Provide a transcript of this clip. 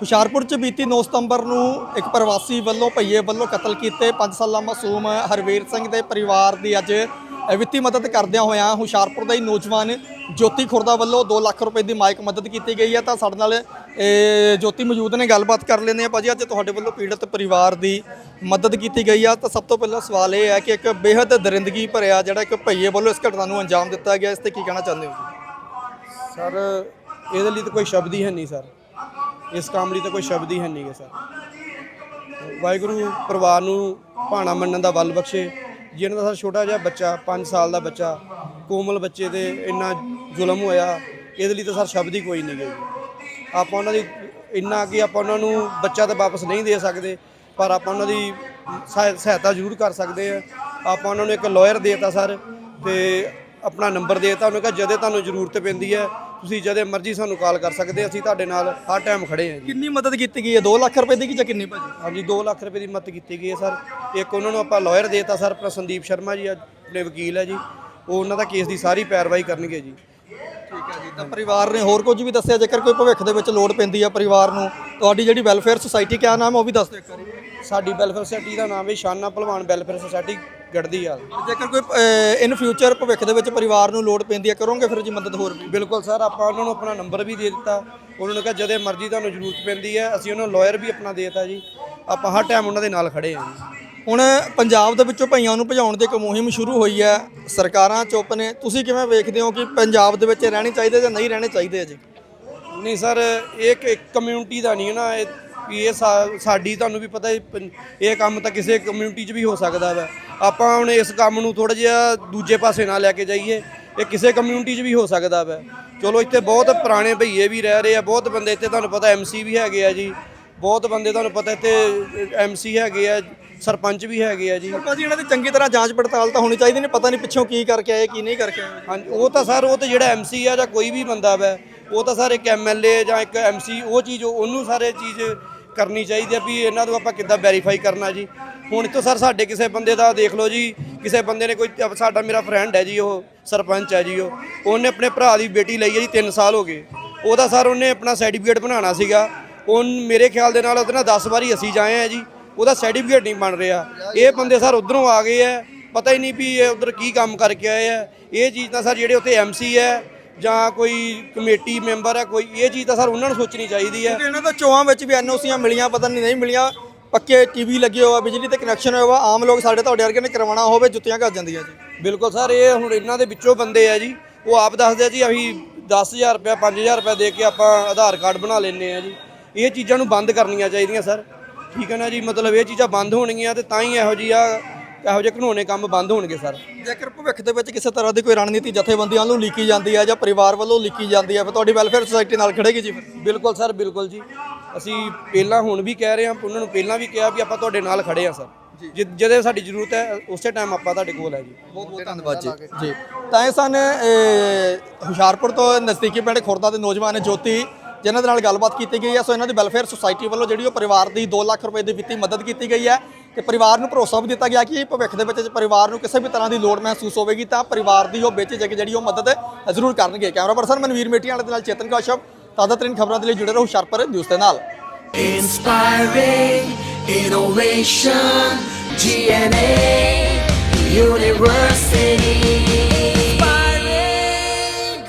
ਹੁਸ਼ਿਆਰਪੁਰ ਚ ਬੀਤੀ 9 ਸਤੰਬਰ ਨੂੰ ਇੱਕ ਪ੍ਰਵਾਸੀ ਵੱਲੋਂ ਭਈਏ ਵੱਲੋਂ ਕਤਲ ਕੀਤੇ 5 ਸਾਲਾ ਮਾਸੂਮ ਹਰਵੀਰ ਸਿੰਘ ਦੇ ਪਰਿਵਾਰ ਦੀ ਅੱਜ ਵਿੱਤੀ ਮਦਦ ਕਰਦਿਆਂ ਹੋਇਆਂ ਹੁਸ਼ਿਆਰਪੁਰ ਦਾ ਹੀ ਨੌਜਵਾਨ ਜੋਤੀ ਖੁਰਦਾ ਵੱਲੋਂ 2 ਲੱਖ ਰੁਪਏ ਦੀ ਮਾਇਕ ਮਦਦ ਕੀਤੀ ਗਈ ਹੈ। ਤਾਂ ਸਾਡੇ ਨਾਲ ਜੋਤੀ ਮੌਜੂਦ ਨੇ, ਗੱਲਬਾਤ ਕਰ ਲੈਂਦੇ ਆ ਭਾਜੀ। ਅੱਜ ਤੁਹਾਡੇ ਵੱਲੋਂ ਪੀੜਤ ਪਰਿਵਾਰ ਦੀ ਮਦਦ ਕੀਤੀ ਗਈ ਆ। ਤਾਂ ਸਭ ਤੋਂ ਪਹਿਲਾਂ ਸਵਾਲ ਇਹ ਹੈ ਕਿ ਇੱਕ ਬੇहद ਦਰਿੰਦਗੀ ਭਰਿਆ ਜਿਹੜਾ ਇੱਕ ਭਈਏ ਵੱਲੋਂ ਇਸ ਘਟਨਾ ਨੂੰ ਅੰਜਾਮ ਦਿੱਤਾ ਗਿਆ, ਇਸ ਤੇ ਕੀ ਕਹਿਣਾ ਚਾਹੁੰਦੇ ਹੋ? ਜੀ ਸਰ, ਇਹਦੇ ਲਈ ਤਾਂ ਕੋਈ ਸ਼ਬਦ ਹੀ ਹੈ ਨਹੀਂ, ਸਰ। ਇਸ ਕੰਮ ਲਈ ਤਾਂ ਕੋਈ ਸ਼ਬਦ ਹੀ ਹੈ ਨਹੀਂਗੇ ਸਰ। ਵਾਹਿਗੁਰੂ ਪਰਿਵਾਰ ਨੂੰ ਭਾਣਾ ਮੰਨਣ ਦਾ ਬਲ ਬਖਸ਼ੇ। ਜਿਹਨਾਂ ਦਾ ਸਰ ਛੋਟਾ ਜਿਹਾ ਬੱਚਾ 5 ਸਾਲ ਦਾ ਬੱਚਾ, ਕੋਮਲ ਬੱਚੇ ਤੇ ਇੰਨਾ ਜ਼ੁਲਮ ਹੋਇਆ, ਇਹਦੇ ਲਈ ਤਾਂ ਸਰ ਸ਼ਬਦ ਹੀ ਕੋਈ ਨਹੀਂ ਗੇ। ਆਪਾਂ ਉਹਨਾਂ ਦੀ ਇੰਨਾ ਕਿ ਆਪਾਂ ਉਹਨਾਂ ਨੂੰ ਬੱਚਾ ਤਾਂ ਵਾਪਸ ਨਹੀਂ ਦੇ ਸਕਦੇ, ਪਰ ਆਪਾਂ ਉਹਨਾਂ ਦੀ ਸਹਾਇ- ਸਹਾਇਤਾ ਜ਼ਰੂਰ ਕਰ ਸਕਦੇ ਆ। ਆਪਾਂ ਉਹਨਾਂ ਨੂੰ ਇੱਕ ਲਾਇਰ ਦੇਤਾ ਸਰ, ਤੇ ਆਪਣਾ ਨੰਬਰ ਦੇਤਾ, ਉਹਨੂੰ ਕਿਹਾ ਜਦੇ ਤੁਹਾਨੂੰ ਜ਼ਰੂਰਤ ਪੈਂਦੀ ਹੈ ਤੁਸੀਂ ਜਦੇ ਮਰਜ਼ੀ ਸਾਨੂੰ ਕਾਲ ਕਰ ਸਕਦੇ ਅਸੀਂ ਤੁਹਾਡੇ ਨਾਲ ਹਰ ਟਾਈਮ ਖੜੇ ਹਾਂ ਜੀ। ਕਿੰਨੀ ਮਦਦ ਕੀਤੀ ਗਈ ਹੈ? 2 ਲੱਖ ਰੁਪਏ ਦੀ ਕਿ ਜਾਂ ਕਿੰਨੀ ਭਾਜੀ? ਹਾਂਜੀ 2 ਲੱਖ ਰੁਪਏ ਦੀ ਮਦਦ ਕੀਤੀ ਗਈ ਹੈ ਸਰ। ਇੱਕ ਉਹਨਾਂ ਨੂੰ ਆਪਾਂ ਲਾਇਰ ਦੇਤਾ ਸਰ ਆਪਣਾ ਸੰਦੀਪ ਸ਼ਰਮਾ ਜੀ ਆਪਣੇ ਵਕੀਲ ਹੈ ਜੀ। ਉਹ ਉਹਨਾਂ ਦਾ ਕੇਸ ਦੀ ਸਾਰੀ ਪੈਰਵਾਈ ਕਰਨਗੇ ਜੀ। ਠੀਕ ਹੈ ਜੀ ਤਾਂ ਪਰਿਵਾਰ ਨੇ ਹੋਰ ਕੁਝ ਵੀ ਦੱਸਿਆ? ਜੇਕਰ ਕੋਈ ਭਵਿੱਖ ਦੇ ਵਿੱਚ ਲੋੜ ਪੈਂਦੀ ਹੈ ਪਰਿਵਾਰ ਨੂੰ ਤੁਹਾਡੀ ਜਿਹੜੀ ਵੈਲਫੇਅਰ ਸੁਸਾਇਟੀ ਕਿਆ ਨਾਮ ਹੈ ਉਹ ਵੀ ਦੱਸ ਦਿਓ ਇੱਕ ਵਾਰੀ। ਸਾਡੀ ਵੈਲਫੇਅਰ ਸੁਸਾਇਟੀ ਦਾ ਨਾਮ ਹੈ ਸ਼ਾਨਾ ਭਲਵਾਨ ਵੈਲਫੇਅਰ ਸੁਸਾਇਟੀ ਗੜਦੀਵਾਲ ਜੇਕਰ ਕੋਈ ਇਨ ਫਿਊਚਰ ਭਵਿੱਖ ਦੇ ਵਿੱਚ ਪਰਿਵਾਰ ਨੂੰ ਲੋੜ ਪੈਂਦੀ ਹੈ ਕਰੋਗੇ ਫਿਰ ਜੀ ਮਦਦ ਹੋਰ ਵੀ? ਬਿਲਕੁਲ ਸਰ ਆਪਾਂ ਉਹਨਾਂ ਨੂੰ ਆਪਣਾ ਨੰਬਰ ਵੀ ਦੇ ਦਿੱਤਾ। ਉਹਨਾਂ ਨੇ ਕਿਹਾ ਜਦੇ ਮਰਜ਼ੀ ਤੁਹਾਨੂੰ ਜ਼ਰੂਰਤ ਪੈਂਦੀ ਹੈ ਅਸੀਂ ਉਹਨਾਂ ਨੂੰ ਲਾਇਰ ਵੀ ਆਪਣਾ ਦੇ ਦਿੱਤਾ ਜੀ। ਆਪਾਂ ਹਰ ਟਾਈਮ ਉਹਨਾਂ ਦੇ ਨਾਲ ਖੜੇ ਜੀ। ਹੁਣ ਪੰਜਾਬ ਦੇ ਵਿੱਚੋਂ ਭਈਆਂ ਨੂੰ ਭਜਾਉਣ ਦੀ ਇੱਕ ਮੁਹਿੰਮ ਸ਼ੁਰੂ ਹੋਈ ਹੈ ਸਰਕਾਰਾਂ ਚੁੱਪ ਨੇ। ਤੁਸੀਂ ਕਿਵੇਂ ਵੇਖਦੇ ਹੋ ਕਿ ਪੰਜਾਬ ਦੇ ਵਿੱਚ ਰਹਿਣੇ ਚਾਹੀਦੇ ਜਾਂ ਨਹੀਂ ਰਹਿਣੇ ਚਾਹੀਦੇ ਜੀ ਨਹੀਂ ਸਰ ਇਹ ਇੱਕ ਕਮਿਊਨਿਟੀ ਦਾ ਨਹੀਂ ਨਾ ਇਹ ਇਹ ਸਾਡੀ ਤੁਹਾਨੂੰ ਵੀ ਪਤਾ ਇਹ ਕੰਮ ਤਾਂ ਕਿਸੇ ਕਮਿਊਨਿਟੀ 'ਚ ਵੀ ਹੋ ਸਕਦਾ ਵਾ। ਆਪਾਂ ਹੁਣ ਇਸ ਕੰਮ ਨੂੰ ਥੋੜਾ ਜਿਹਾ ਦੂਜੇ ਪਾਸੇ ਨਾ ਲੈ ਕੇ ਜਾਈਏ ਇਹ ਕਿਸੇ ਕਮਿਊਨਿਟੀ 'ਚ ਵੀ ਹੋ ਸਕਦਾ ਵਾ। ਚਲੋ ਇੱਥੇ ਬਹੁਤ ਪੁਰਾਣੇ ਭਈਏ ਵੀ ਰਹਿ ਰਹੇ ਆ ਬਹੁਤ ਬੰਦੇ ਇੱਥੇ ਤੁਹਾਨੂੰ ਪਤਾ ਐਮਸੀ ਵੀ ਹੈਗੇ ਆ ਜੀ ਬਹੁਤ ਬੰਦੇ ਤੁਹਾਨੂੰ ਪਤਾ ਇੱਥੇ ਐਮਸੀ ਹੈਗੇ ਆ ਸਰਪੰਚ ਵੀ ਹੈਗੇ ਆ ਜੀ। ਭਾਜੀ ਇਹਨਾਂ ਦੀ ਚੰਗੀ ਤਰ੍ਹਾਂ ਜਾਂਚ ਪੜਤਾਲ ਤਾਂ ਹੋਣੀ ਚਾਹੀਦੀ ਨਹੀਂ ਪਤਾ ਨਹੀਂ ਪਿੱਛੋਂ ਕੀ ਕਰਕੇ ਆਏ ਕੀ ਨਹੀਂ ਕਰਕੇ ਆਏ। ਹਾਂਜੀ ਉਹ ਤਾਂ ਸਰ ਉਹ ਤੇ ਜਿਹੜਾ ਐਮਸੀ ਆ ਜਾਂ ਕੋਈ ਵੀ ਬੰਦਾ ਵੈ ਉਹ ਤਾਂ ਸਰ ਇੱਕ ਐਮਐਲਏ ਜਾਂ ਇੱਕ ਐਮਸੀ ਉਹ ਚੀਜ਼ ਉਹਨੂੰ ਸਾਰੇ ਚੀਜ਼ ਕਰਨੀ ਚਾਹੀਦੀ ਆ ਵੀ ਇਹਨਾਂ ਨੂੰ ਆਪਾਂ ਕਿੱਦਾਂ ਵੈਰੀਫਾਈ ਕਰਨਾ ਜੀ। ਹੁਣ ਤੋਂ ਸਰ ਸਾਡੇ ਕਿਸੇ ਬੰਦੇ ਦਾ ਦੇਖ ਲਓ ਜੀ, ਕਿਸੇ ਬੰਦੇ ਨੇ ਕੋਈ ਸਾਡਾ ਮੇਰਾ ਫਰੈਂਡ ਹੈ ਜੀ, ਉਹ ਸਰਪੰਚ ਹੈ ਜੀ, ਉਹ। ਉਹਨੇ ਆਪਣੇ ਭਰਾ ਦੀ ਬੇਟੀ ਲਈ ਹੈ ਜੀ 3 ਸਾਲ ਹੋ ਗਏ। ਉਹਦਾ ਸਰ ਉਹਨੇ ਆਪਣਾ ਸਰਟੀਫਿਕੇਟ ਬਣਾਉਣਾ ਸੀਗਾ। ਉਹ ਮੇਰੇ ਖਿਆਲ ਦੇ ਨਾਲ ਉਹਦੇ ਨਾਲ 10 ਵਾਰੀ ਅਸੀਂ ਜਾਏ ਆ ਜੀ, ਉਹਦਾ ਸਰਟੀਫਿਕੇਟ ਨਹੀਂ ਬਣ ਰਿਹਾ। ਇਹ ਬੰਦੇ ਸਰ ਉਧਰੋਂ ਆ ਗਏ ਆ ਪਤਾ ਹੀ ਨਹੀਂ ਵੀ ਇਹ ਉਧਰ ਕੀ ਕੰਮ ਕਰਕੇ ਆਏ ਆ ਇਹ ਚੀਜ਼ ਤਾਂ ਸਰ ਜਿਹੜੇ ਉੱਥੇ ਐਮਸੀ ਹੈ, ਜਾਂ ਕੋਈ ਕਮੇਟੀ ਮੈਂਬਰ ਹੈ, ਕੋਈ, ਇਹ ਚੀਜ਼ ਤਾਂ ਸਰ ਉਹਨਾਂ ਨੂੰ ਸੋਚਣੀ ਚਾਹੀਦੀ ਹੈ। ਕਿਉਂਕਿ ਇਹਨਾਂ ਦਾ ਚੋਆਂ ਵਿੱਚ ਵੀ ਐਨਓਸੀਆਂ ਮਿਲੀਆਂ, ਪਤਾ ਨਹੀਂ ਨਹੀਂ ਮਿਲੀਆਂ। ਪੱਕੇ ਟੀਵੀ ਲੱਗੇ ਹੋਆ ਬਿਜਲੀ ਤੇ ਕਨੈਕਸ਼ਨ ਹੋਇਆ ਵਾ ਆਮ ਲੋਕ ਸਾਡੇ ਤੁਹਾਡੇ ਵਰਗੇ ਨੇ ਕਰਵਾਉਣਾ ਹੋਵੇ ਜੁੱਤੀਆਂ ਘੱਜ ਜਾਂਦੀਆਂ ਜੀ। ਬਿਲਕੁਲ ਸਰ ਇਹ ਹੁਣ ਇਹਨਾਂ ਦੇ ਵਿੱਚੋਂ ਬੰਦੇ ਆ ਜੀ। ਉਹ ਆਪ ਦੱਸਦੇ ਆ ਜੀ ਅਸੀਂ 10000 ਰੁਪਏ 5000 ਰੁਪਏ ਦੇ ਕੇ ਆਪਾਂ ਆਧਾਰ ਕਾਰਡ ਬਣਾ ਲੈਂਦੇ ਆ ਜੀ। ਇਹ ਚੀਜ਼ਾਂ ਨੂੰ ਬੰਦ ਕਰਨੀਆਂ ਚਾਹੀਦੀਆਂ ਸਰ। ਠੀਕ ਹੈ ਨਾ ਜੀ? ਮਤਲਬ ਇਹ ਚੀਜ਼ਾਂ ਬੰਦ ਹੋਣਗੀਆਂ ਤੇ ਤਾਂ ਹੀ ਇਹੋ ਜਿਹਾ ਇਹੋ ਜਿਹੇ ਘਨੋਣੇ ਕੰਮ ਬੰਦ ਹੋਣਗੇ ਸਰ। ਜੇਕਰ ਭਵਿੱਖ ਦੇ ਵਿੱਚ ਕਿਸੇ ਤਰ੍ਹਾਂ ਦੀ ਕੋਈ ਰਣਨੀਤੀ ਜਥੇਬੰਦੀਆਂ ਨੂੰ ਲੀਕੀ ਜਾਂਦੀ ਹੈ ਜਾਂ ਪਰਿਵਾਰ ਵੱਲੋਂ ਲੀਕੀ ਜਾਂਦੀ ਹੈ ਫਿਰ ਤੁਹਾਡੀ ਵੈਲਫੇਅਰ ਸੁਸਾਇਟੀ ਨਾਲ ਖੜੇਗੀ ਜੀ ਬਿਲਕੁਲ ਸਰ ਬਿਲਕੁਲ ਜੀ। ਅਸੀਂ ਪਹਿਲਾਂ ਹੁਣ ਵੀ ਕਹਿ ਰਹੇ ਹਾਂ ਉਹਨਾਂ ਨੂੰ ਪਹਿਲਾਂ ਵੀ ਕਿਹਾ ਵੀ ਆਪਾਂ ਤੁਹਾਡੇ ਨਾਲ ਖੜੇ ਹਾਂ ਸਰ। ਜਿ- ਜਦੋਂ ਸਾਡੀ ਜ਼ਰੂਰਤ ਹੈ ਉਸੇ ਟਾਈਮ ਆਪਾਂ ਤੁਹਾਡੇ ਕੋਲ ਹੈ ਜੀ। ਬਹੁਤ ਬਹੁਤ ਧੰਨਵਾਦ ਜੀ। ਜੀ। ਤਾਂ ਇਹ ਸਨ ਹੁਸ਼ਿਆਰਪੁਰ ਤੋਂ ਨਜ਼ਦੀਕੀ ਪਿੰਡ ਖੁਰਦਾ ਦੇ ਨੌਜਵਾਨ ਜੋਤੀ ਜਿਨ੍ਹਾਂ ਦੇ ਨਾਲ ਗੱਲਬਾਤ ਕੀਤੀ ਗਈ ਹੈ। ਸੋ ਇਹਨਾਂ ਦੀ ਵੈਲਫੇਅਰ ਸੁਸਾਇਟੀ ਵੱਲੋਂ ਜਿਹੜੀ ਉਹ ਪਰਿਵਾਰ ਦੀ 2 ਲੱਖ ਰੁਪਏ ਦੀ ਵਿੱਤੀ ਮਦਦ ਕੀਤੀ ਗਈ ਹੈ ਤੇ ਪਰਿਵਾਰ ਨੂੰ ਭਰੋਸਾ ਵੀ ਦਿੱਤਾ ਗਿਆ ਕਿ ਭਵਿੱਖ ਦੇ ਵਿੱਚ ਜੇ ਪਰਿਵਾਰ ਨੂੰ ਕਿਸੇ ਵੀ ਤਰ੍ਹਾਂ ਦੀ ਲੋੜ ਮਹਿਸੂਸ ਹੋਵੇਗੀ ਤਾਂ ਪਰਿਵਾਰ ਦੀ ਉਹ ਬੇਝਿਜਕ ਜਿਹੜੀ ਉਹ ਮਦਦ ਜ਼ਰੂਰ ਕਰਨਗੇ। ਕੈਮਰਾ ਪਰਸਨ ਮਨਵੀਰ ਮੇਟੀਆਂ ਵਾਲੇ ਦੇ ਨਾਲ ਚੇਤਨ ਕੌਸ਼ਪ ਤਾਜ਼ਾ ਤਰੀਨ ਖਬਰਾਂ ਦੇ ਲਈ ਜੁੜੇ ਰਹੋ ਹੁਸ਼ਿਆਰਪੁਰ ਨਿਊਜ਼ ਦੇ ਨਾਲ Inspiring innovation, GNA University.